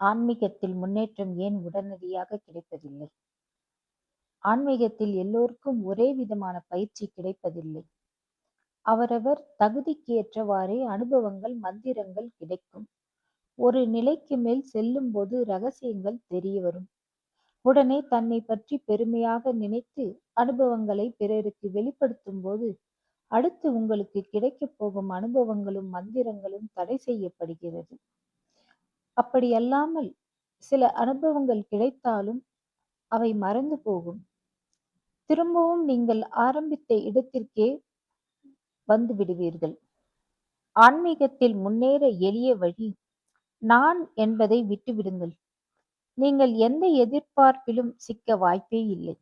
ஆன்மீகத்தில் முன்னேற்றம் ஏன் உடனடியாக கிடைப்பதில்லை? ஆன்மீகத்தில் எல்லோருக்கும் ஒரே விதமான பயிற்சி கிடைப்பதில்லை. அவரவர் தகுதிக்கு ஏற்றவாறே அனுபவங்கள் மந்திரங்கள் கிடைக்கும். ஒரு நிலைக்கு மேல் செல்லும் போது ரகசியங்கள் தெரிய வரும் உடனே தன்னை பற்றி பெருமையாக நினைத்து அனுபவங்களை பிறருக்கு வெளிப்படுத்தும் போது அடுத்து உங்களுக்கு கிடைக்கப் போகும் அனுபவங்களும் மந்திரங்களும் தடை செய்யப்படுகிறது. அப்படியல்லாமல் சில அனுபவங்கள் கிடைத்தாலும் அவை மறந்து போகும். திரும்பவும் நீங்கள் ஆரம்பித்த இடத்திற்கே வந்து விடுவீர்கள். ஆன்மீகத்தில் முன்னேற எளிய வழி நான் என்பதை விட்டுவிடுங்கள் நீங்கள் எந்த எதிர்பார்ப்பிலும் சிக்க வாய்ப்பே இல்லை.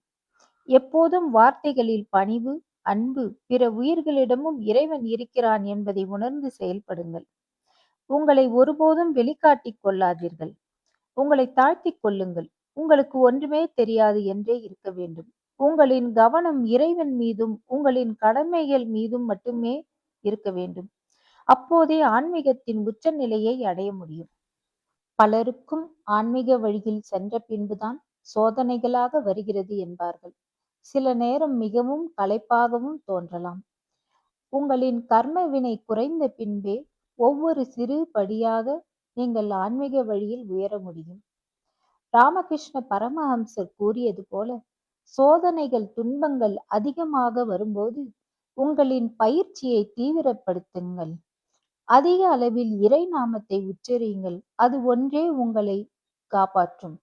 எப்போதும் வார்த்தைகளில் பணிவு அன்பு பிற உயிர்களிடமும் இறைவன் இருக்கிறான் என்பதை உணர்ந்து செயல்படுங்கள். உங்களை ஒருபோதும் வெளிக்காட்டிக் கொள்ளாதீர்கள். உங்களை தாழ்த்திக் கொள்ளுங்கள். உங்களுக்கு ஒன்றுமே தெரியாது என்றே இருக்க வேண்டும். உங்களின் கவனம் இறைவன் மீதும் உங்களின் கடமைகள் மீதும் மட்டுமே இருக்க வேண்டும். அப்போதே ஆன்மீகத்தின் உச்ச நிலையை அடைய முடியும். பலருக்கும் ஆன்மீக வழியில் சென்ற பின்புதான் சோதனைகளாக வருகிறது என்பார்கள். சில நேரம் மிகவும் களைப்பாகவும் தோன்றலாம். உங்களின் கர்ம வினை குறைந்த பின்பே ஒவ்வொரு சிறு படியாக நீங்கள் ஆன்மீக வழியில் உயர முடியும். ராமகிருஷ்ண பரமஹம்சர் கூறியது போல சோதனைகள் துன்பங்கள் அதிகமாக வரும்போது உங்களின் பயிற்சியை தீவிரப்படுத்துங்கள். அதிக அளவில் இறை நாமத்தை உச்சரியுங்கள். அது ஒன்றே உங்களை காப்பாற்றும்.